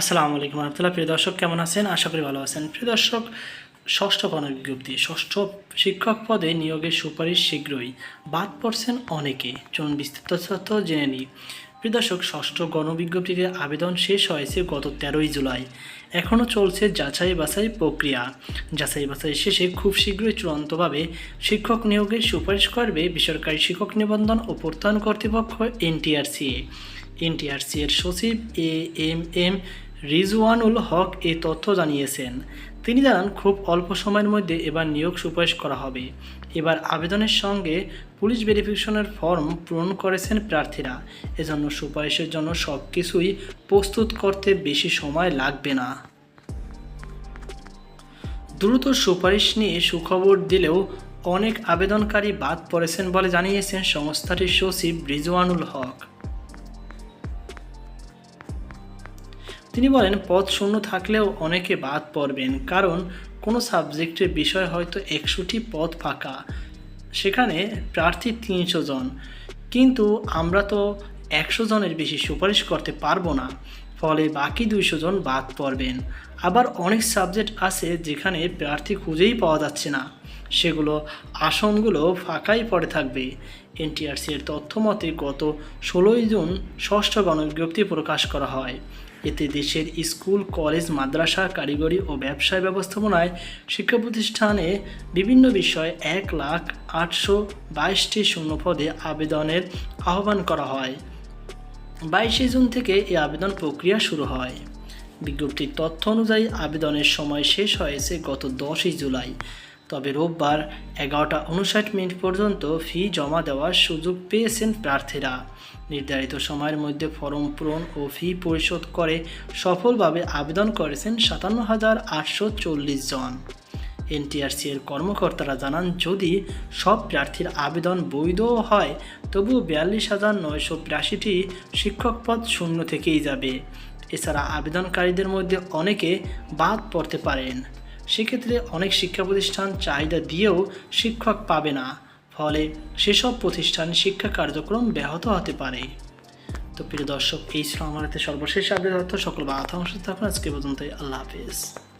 আসসালামু আলাইকুম রহমতুল্লাহ। প্রিয় দর্শক, কেমন আছেন? আশা করি ভালো আছেন। প্রিয় দর্শক, ষষ্ঠ গণবিজ্ঞপ্তি। ষষ্ঠ শিক্ষক পদে নিয়োগের সুপারিশ শীঘ্রই। বাদ পড়ছেন অনেকে। চলুন বিস্তৃত তথ্য জেনে নিই। প্রিয় দর্শক, ষষ্ঠ গণবিজ্ঞপ্তিতে আবেদন শেষ হয়েছে গত তেরোই জুলাই। এখনও চলছে যাচাই বাছাই প্রক্রিয়া। যাচাই বাছাই শেষে খুব শীঘ্রই চূড়ান্তভাবে শিক্ষক নিয়োগের সুপারিশ করবে বেসরকারি শিক্ষক নিবন্ধন ও প্রত্যয়ন কর্তৃপক্ষ এনটিআরসিএ। এনটিআরসি এর সচিব A M M Rizwanul Haque এ তথ্য জানিয়েছেন। তিনি জানান, খুব অল্প সময়ের মধ্যে এবার নিয়োগ সুপারিশ করা হবে। এবার আবেদনের সঙ্গে পুলিশ ভেরিফিকেশনের ফর্ম পূরণ করেছেন প্রার্থীরা। এজন্য সুপারিশের জন্য সব কিছুই প্রস্তুত করতে বেশি সময় লাগবে না। দ্রুত সুপারিশ নিয়ে সুখবর দিলেও অনেক আবেদনকারী বাদ পড়েছেন বলে জানিয়েছেন সংস্থাটির সচিব রিজওয়ানুল হক। তিনি বলেন পদ শূন্য থাকলেও অনেকে বাদ পড়বেন, কারণ কোনো সাবজেক্টের বিষয় হয়তো একশোটি পদ ফাঁকা। সেখানে প্রার্থী তিনশো জন। কিন্তু আমরা তো একশো জনের বেশি সুপারিশ করতে পারব না। ফলে বাকি দুইশো জন বাদ পড়বেন। আবার অনেক সাবজেক্ট আছে যেখানে প্রার্থী খুঁজেই পাওয়া যাচ্ছে না। সেগুলো আসনগুলো ফাঁকাই পড়ে থাকবে। এনটিআরসি এর তথ্য মতে গত ষোলোই জুন ষষ্ঠ গণবিজ্ঞপ্তি প্রকাশ করা হয়। এতে দেশের স্কুল, কলেজ, মাদ্রাসা, কারিগরি ও ব্যবসায় ব্যবস্থাপনায় শিক্ষা প্রতিষ্ঠানে বিভিন্ন বিষয়ে এক লাখ আটশো বাইশটি শূন্য পদে আবেদনের আহ্বান করা হয়। বাইশে জুন থেকে এই আবেদন প্রক্রিয়া শুরু হয়। বিজ্ঞপ্তির তথ্য অনুযায়ী আবেদনের সময় শেষ হয়েছে গত দশই জুলাই। তবে রোববার এগারোটা উনষাট মিনিট পর্যন্ত ফি জমা দেওয়ার সুযোগ পেয়েছেন প্রার্থীরা। নির্ধারিত সময়ের মধ্যে ফর্ম পূরণ ও ফি পরিশোধ করে সফলভাবে আবেদন করেছেন সাতান্ন হাজার আটশো চল্লিশ জন। এনটিআরসি এর কর্মকর্তারা জানান, যদি সব প্রার্থীর আবেদন বৈধও হয় তবুও বিয়াল্লিশ হাজার নয়শো বিরাশিটি শিক্ষক পদ শূন্য থেকেই যাবে। এছাড়া আবেদনকারীদের মধ্যে অনেকে বাদ পড়তে পারেন। সেক্ষেত্রে অনেক শিক্ষা প্রতিষ্ঠান চাহিদা দিয়েও শিক্ষক পাবে না। ফলে সেসব প্রতিষ্ঠান শিক্ষা কার্যক্রম ব্যাহত হতে পারে। তো প্রিয় দর্শক, এই ছিল আমার সর্বশেষ আপডেট অর্থ সকল বাধা অংশ থাকুন। আজকে পর্যন্তই। আল্লাহ হাফিজ।